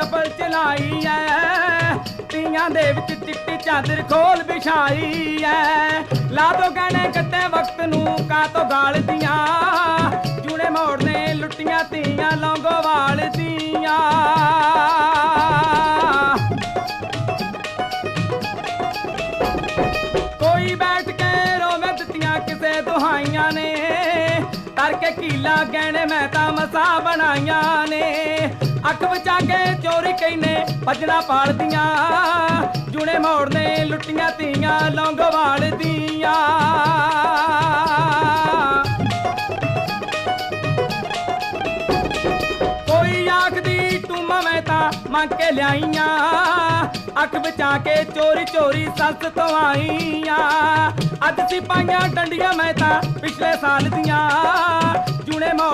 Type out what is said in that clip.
Double ਚਲਾਈ ਐ। ਤੀਆਂ ਦੇ ਵਿੱਚ ਚਿੱਟੀ ਚਾਦਰ ਖੋਲ ਵਿਛਾਈ ਐ। ਲਾ ਦੋ ਗਾਣੇ ਕੱਟੇ ਵਕਤ ਨੂੰ ਕਾ ਤੋ ਗਾਲਦੀਆਂ। ਜੂਨੇ ਮੋੜ ਨੇ ਲੁੱਟੀਆਂ ਤੀਆਂ ਲੌਂਗੋਵਾਲ ਦੀਆਂ। ਕੋਈ ਬੈਠ ਕੇ ਰੋਵੇ ਦਿੱਤੀਆਂ ਕਿਸੇ ਦੁਹਾਈਆਂ ਨੇ। ਕਰਕੇ ਕੀਲਾ ਗਹਿਣੇ ਮੈਂ ਤਾਂ ਮਸਾ ਬਣਾਈਆਂ ਨੇ। ਅੱਖ ਬਚਾ ਕੇ ਚੋਰੀ ਕਈਨੇ ਭਜਣਾ ਪਾਲਦੀਆਂ। ਜੁਣੇ ਮੋੜ ਨੇ ਲੁੱਟੀਆਂ ਤੀਆਂ ਲੌਂਗੋਵਾਲ ਦੀਆਂ ਕੋਈ ਆਖਦੀ, ਤੂੰ ਮੈਂ ਤਾਂ ਮੰਗ ਕੇ ਲਿਆਈਆਂ। ਅੱਖ ਬਚਾ ਕੇ ਚੋਰੀ ਚੋਰੀ ਸੱਸ ਤੋਂ ਆਈਆਂ। ਅੱਜ ਸਿਪਾਈਆਂ ਡੰਡੀਆਂ ਮੈਂ ਤਾਂ ਪਿਛਲੇ ਸਾਲ ਦੀਆਂ। ਜੁਣੇ ਮੋੜ